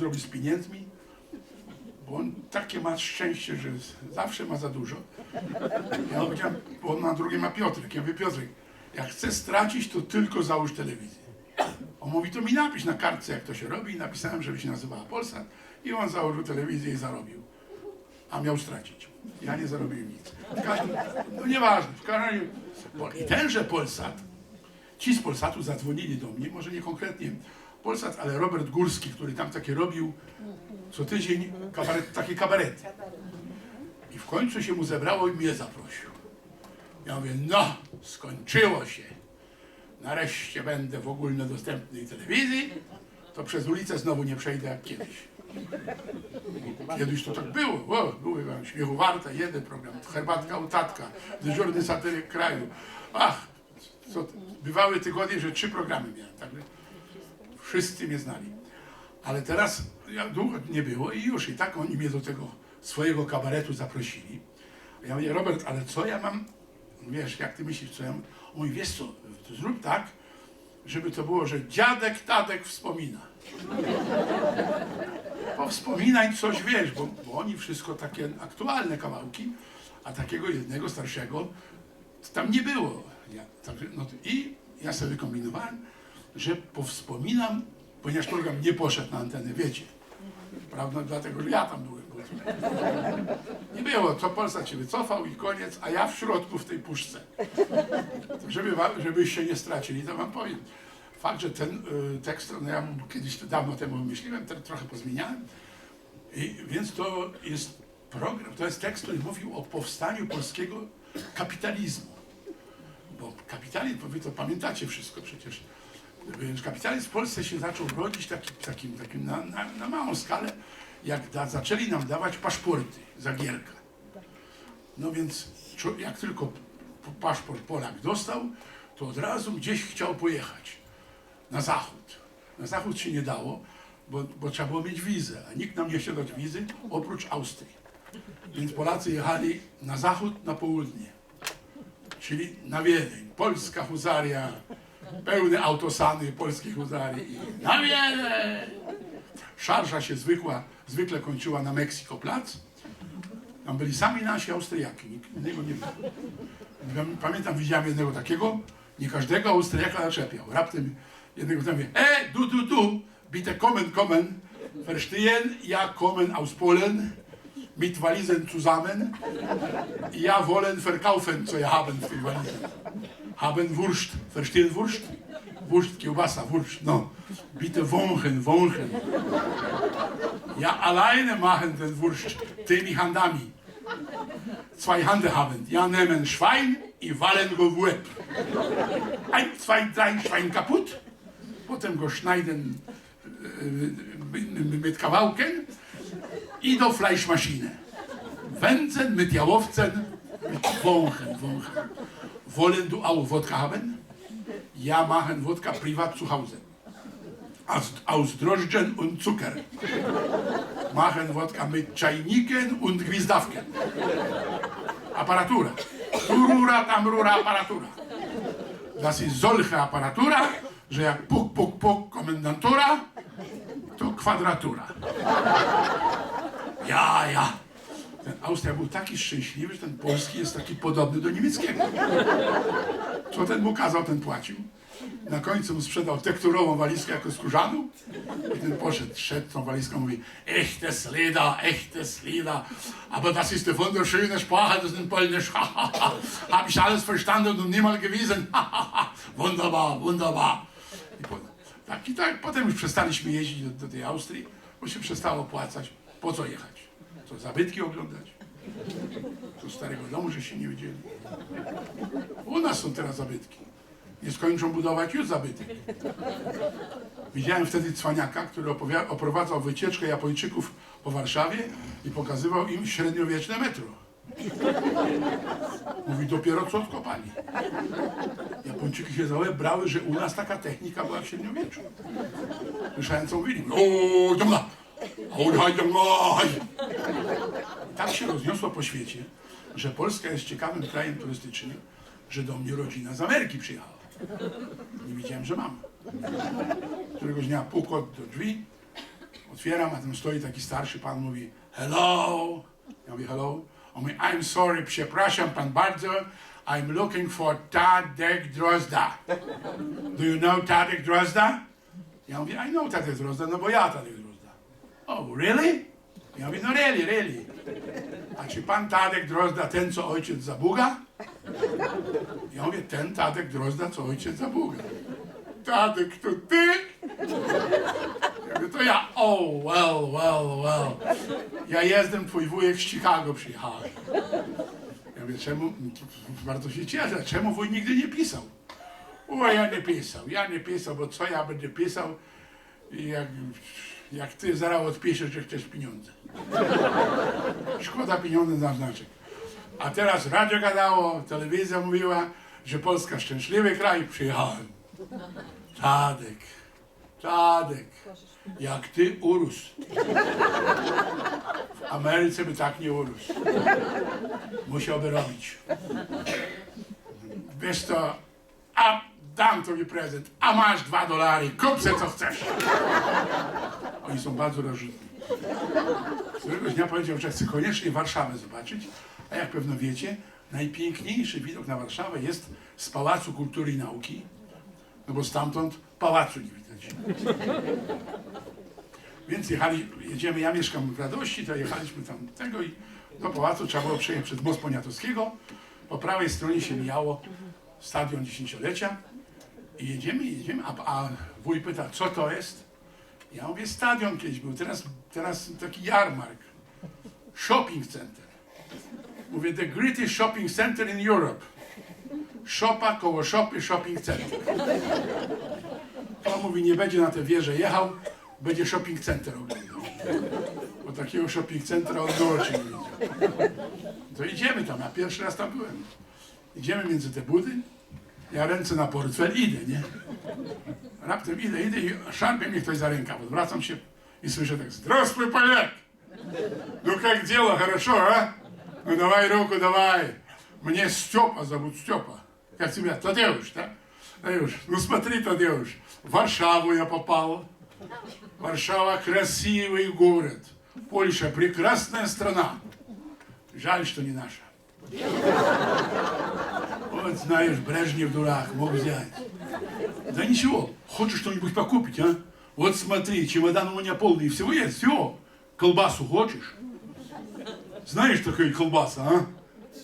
zrobi z pieniędzmi, bo on takie ma szczęście, że zawsze ma za dużo. Ja powiedziałem, bo on na drugie ma Piotrek. Ja mówię, Piotrek, jak chcesz stracić, to tylko załóż telewizję. On mówi, to mi napisz na kartce, jak to się robi. I napisałem, żeby się nazywała Polsat. I on założył telewizję i zarobił. A miał stracić. Ja nie zarobiłem nic. W każdym, no nieważne. W każdym razie, I tenże Polsat, ci z Polsatu zadzwonili do mnie, może nie konkretnie Polsat, ale Robert Górski, który tam takie robił co tydzień kabaret, takie kabarety. I w końcu się mu zebrało i mnie zaprosił. Ja mówię, no, skończyło się. Nareszcie będę w ogólnodostępnej telewizji, to przez ulicę znowu nie przejdę jak kiedyś. Kiedyś to tak było. O, były wam śmiechu warte, jeden program, herbatka u tatka, dyżurny satyryk kraju. Ach, co, bywały tygodnie, że trzy programy miałem. Także wszyscy mnie znali. Ale teraz ja, długo nie było i już i tak oni mnie do tego swojego kabaretu zaprosili. Ja mówię, Robert, ale co ja mam, wiesz, jak ty myślisz, co ja mam? Mówi, wiesz co, zrób tak, żeby to było, że dziadek, tadek wspomina. Powspominaj coś, wiesz, bo, bo oni wszystko takie aktualne kawałki, a takiego jednego starszego tam nie było. Ja, także, no, I ja sobie wykombinowałem, że powspominam, ponieważ program nie poszedł na antenę, wiecie. Prawda? Dlatego, że ja tam byłem. to- Nie było, co Polsat się wycofał i koniec, a ja w środku w tej puszce. To Żeby, wa- żebyście nie stracili, to wam powiem. Fakt, że ten y, tekst, no ja kiedyś to dawno temu wymyśliłem, te, trochę pozmieniałem. I, więc to jest program, to jest tekst, który mówił o powstaniu polskiego kapitalizmu. Bo kapitalizm, wy to pamiętacie wszystko przecież. Kapitalizm w Polsce się zaczął rodzić taki, takim, takim na, na, na małą skalę, jak da, zaczęli nam dawać paszporty za gierkę. No więc jak tylko paszport Polak dostał, to od razu gdzieś chciał pojechać na zachód. Na zachód się nie dało, bo, bo trzeba było mieć wizę, a nikt nam nie chciał dać wizy oprócz Austrii. Więc Polacy jechali na zachód, na południe, czyli na Wiedeń. Polska huzaria, pełne autosany polskiej huzarii. I Na Wiedeń! Szarża się zwykła, zwykle kończyła na Mexico Plac. Tam byli sami nasi Austriaki, nikt innego nie było. Pam- Pamiętam, widziałem jednego takiego, nie każdego Austriaka zaczepiał. Raptem jednego tam mówię, e, du, du, du, bitte kommen, kommen, verstehen, ja kommen aus Polen, mit Walisen zusammen, ja wollen verkaufen, ja haben w tej walizie. Haben Wurst, verstehen Wurst? Wurst, kiełbasa, Wurst, no. Bitte wąchen, wąchen. Ja alleine machen den Wurst, tymi handami. Zwei Hände haben. Ja nehmen Schwein i wallen go w. Ein, zwei, drei, Schwein kaputt. Potem go schneiden äh, mit kawałkiem i do Fleischmaschine. Wędzen mit Jałowcem, mit Wąchen, Wąchen. Wollen du auch Wodka haben? Ja machen Wodka privat zu Hause. Aus, aus Drożdżen und Zucker. Machen Wodka mit Czajnikiem und Gwizdawkiem. Aparatura. Turura, tamrura, aparatura. Das ist solche Aparatura, że jak puk, puk, puk, komendantura, to kwadratura. Ja, ja. Ten Austria był taki szczęśliwy, że ten polski jest taki podobny do niemieckiego. Co ten mu kazał, ten płacił. Na końcu mu sprzedał tekturową walizkę jako skórzaną i ten poszedł, szedł tą walizką mówi echtes Leder, echtes Leder, aber das ist eine wunderschöne Sprache, das ist Polnisch, ha, ha. hab ich alles verstanden und niemal gewesen, wunderbar, wunderbar. I po, tak i tak, potem już przestaliśmy jeździć do, do tej Austrii, bo się przestało opłacać. Po co jechać? Co, zabytki oglądać? Co starego domu, że się nie widzieli? U nas są teraz zabytki. Nie skończą budować już zabytek. Widziałem wtedy cwaniaka, który oprowadzał wycieczkę Japończyków po Warszawie i pokazywał im średniowieczne metro. Mówi, dopiero co odkopali. Japończyki się za łeb brały, że u nas taka technika była w średniowieczu. Słyszałem, co mówili. O, dobra. Daj, daj. I tak się rozniosło po świecie, że Polska jest ciekawym krajem turystycznym, że do mnie rodzina z Ameryki przyjechała. Nie wiedziałem, że mam. Któregoś dnia pukot do drzwi. Otwieram, a tam stoi taki starszy pan, mówi hello. Ja mówię hello. On mówi I'm sorry, przepraszam pan bardzo. I'm looking for Tadek Drozda. Do you know Tadek Drozda? Ja mówię I know Tadek Drozda, no bo ja Tadek Drozda. Oh, really? Ja mówię, no really, really. A czy pan Tadek Drozda, ten co ojciec zabuga? Ja mówię, ten Tadek Drozda, co ojciec zabuga. Tadek, to ty? Ja mówię, to ja. Oh, well, well, well. Ja jestem, twój wujek z Chicago przyjechałem. Ja mówię, czemu? Bardzo się cieszę. Czemu wuj nigdy nie pisał? O, ja nie pisał, ja nie pisał, bo co ja będę pisał, jak, jak ty zaraz odpiszesz, że chcesz pieniądze. Szkoda pieniądze na znaczek. A teraz radio gadało, telewizja mówiła, że Polska szczęśliwy kraj, przyjechałem. Tadek, Tadek, jak ty urósł. W Ameryce by tak nie urósł. Musiałby robić. Wiesz to, a dam tobie prezent, a masz dwa dolary, kup se co chcesz. Oni są bardzo rozrzutni. Któregoś dnia powiedział, że chce koniecznie Warszawę zobaczyć, a jak pewno wiecie, najpiękniejszy widok na Warszawę jest z Pałacu Kultury i Nauki, no bo stamtąd pałacu nie widać. Więc jechali, jedziemy, ja mieszkam w Radości, to jechaliśmy tam tego i do pałacu trzeba było przejechać przez most Poniatowskiego. Po prawej stronie się mijało stadion dziesięciolecia i jedziemy, jedziemy, a, a wuj pyta, co to jest? Ja mówię, stadion kiedyś był, teraz, teraz taki jarmark. Shopping center. Mówię, the greatest shopping center in Europe. Szopa koło szopy shopping center. On mówi, nie będzie na tę wieżę jechał, będzie shopping center oglądał. Bo takiego shopping centra od oczy nie widział. To idziemy tam, ja pierwszy raz tam byłem. Idziemy między te budy, ja ręce na portfel, idę, nie? Raptem idę, idę i szarpie mnie ktoś za rękaw. Odwracam się i słyszę tak, Здравствуй, поляк! Ну как дело, хорошо, а? Ну давай руку, давай. Мне Степа зовут Степа. Как тебя? Тадеуш, да? Тадеуш, ну смотри, Тадеуш, в Варшаву я попал. Варшава красивый город. Польша прекрасная страна. Жаль, что не наша. Вот знаешь, Брежнев дурак, мог взять. Да ничего, хочешь что-нибудь покупить, а? Вот смотри, чемодан у меня полный, всего есть, все. Колбасу хочешь? Знаешь такую колбасу, а?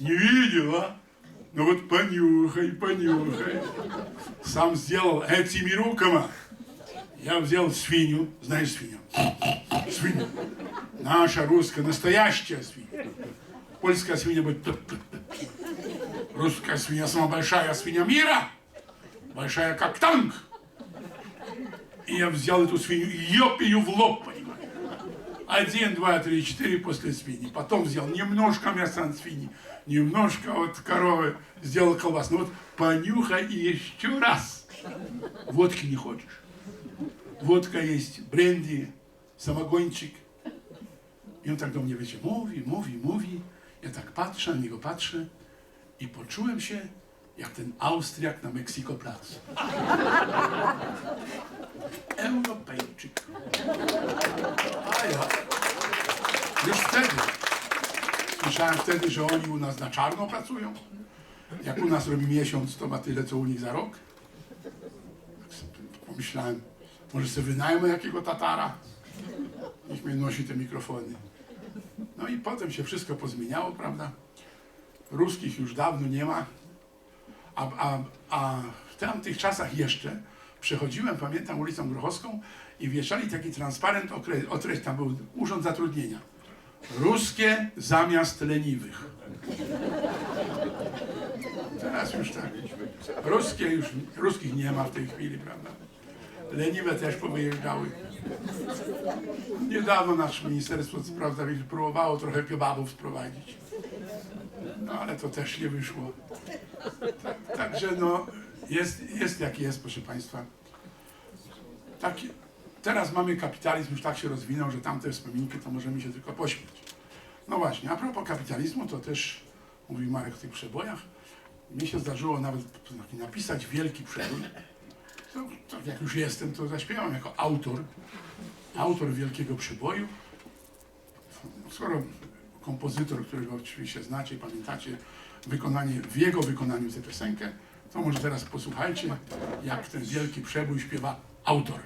Не видел, а? Ну вот понюхай, понюхай. Сам сделал этими руками. Я взял свинью, знаешь свинью? Свинью. Наша русская, настоящая свинья. Польская свинья будет... Русская свинья самая большая свинья мира. Большая как танк. И я взял эту свинью и ёп ее в лоб, понимаешь. Один, два, три, четыре после свиньи. Потом взял немножко мяса от свиньи, немножко от коровы, сделал колбас. Ну вот понюхай и еще раз. Водки не хочешь? Водка есть, бренди, самогончик. I on tak do mnie, wiecie, mówi, mówi, mówi. Ja tak patrzę, na niego patrzę i poczułem się jak ten Austriak na Mexico Plac. Europejczyk. A ja już wtedy słyszałem wtedy, że oni u nas na czarno pracują. Jak u nas robi miesiąc, to ma tyle, co u nich za rok. Tak Pomyślałem, może sobie wynajmę jakiego Tatara. Niech mnie nosi te mikrofony. No i potem się wszystko pozmieniało, prawda? Ruskich już dawno nie ma. A, a, a w tamtych czasach jeszcze przechodziłem, pamiętam, ulicą Grochowską i wieszali taki transparent o, treść, tam był urząd zatrudnienia. Ruskie zamiast leniwych. Teraz już tak. Ruskie już, ruskich nie ma w tej chwili, prawda? Leniwe też powyjeżdżały. Niedawno nasze Ministerstwo Spraw Zagranicznych próbowało trochę kebabów wprowadzić. No ale to też nie wyszło. Tak, także no, jest, jest jak jest, proszę Państwa. Tak, teraz mamy kapitalizm, już tak się rozwinął, że tamte wspominki to możemy się tylko pośmiać. No właśnie, a propos kapitalizmu, to też mówi Marek w tych przebojach. Mnie się zdarzyło nawet napisać wielki przebój. To, to jak już jestem, to zaśpiewam jako autor autor Wielkiego Przeboju. Skoro kompozytor, którego oczywiście znacie pamiętacie, wykonanie, w jego wykonaniu tę piosenkę, to może teraz posłuchajcie, jak ten wielki przebój śpiewa autor.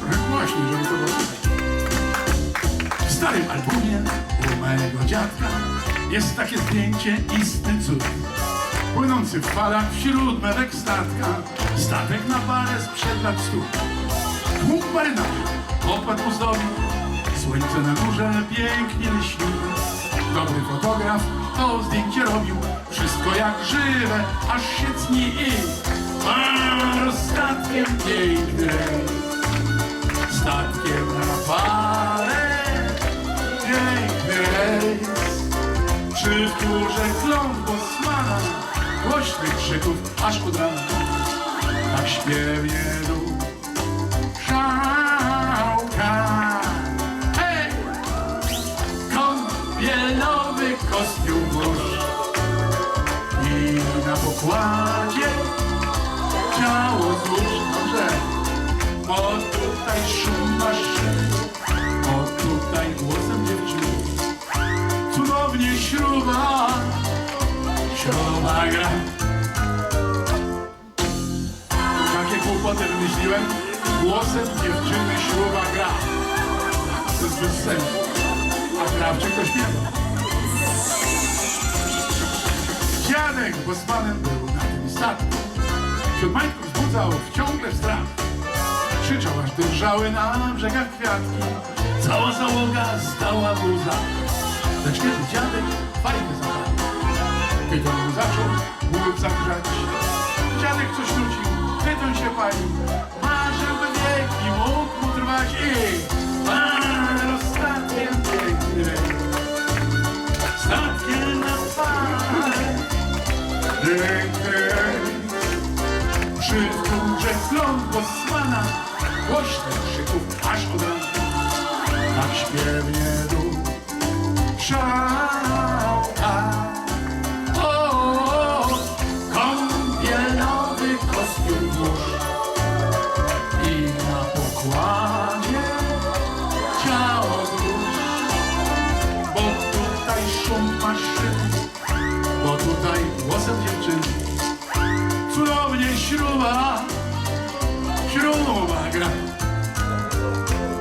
Trochę głośniej, żeby to było słychać. W starym albumie u mojego dziadka jest takie zdjęcie istny cud. Płynący w falach wśród melek statka, statek na parę sprzed lat stu. Tłum marynarzy pokład uzdobił, słońce na górze pięknie lśni. Dobry fotograf to zdjęcie robił, wszystko jak żywe, aż się cni i a, statkiem piękny statkiem na parę piękny rejs przy wtórze kląt Bosmana głośnych krzyków aż od rana tak śpiewnie dół szałka. Hej! Kąpielowy kostium i na pokładzie ciało złóż. Dobrze. Bo tutaj szum maszyn, bo tutaj głosem dziewczyny. Cudownie śruba, śruba gra. Takie kłopoty wymyśliłem, głosem dziewczyny śruba gra. To jest bez sensu. A krawczyk to śpiewa. Dziadek bosmanem był na tym statku. Wśród majtków wzbudzał ciągle strach. Krzyczał, aż drżały na brzegach kwiatki. Cała załoga stała w łzach. Lecz kiedy dziadek tytoń mu zaczął głód zagrzać. Dziadek coś nucił, tytoń się palił. Marzył, by wieki mógł mu trwać i pan statkiem piękny. Statkiem na piękny. Przy wtórze klon Bosmana Głośnych krzyków aż od rana Tak śpiewnie dół Szałka śruba gra. Hej!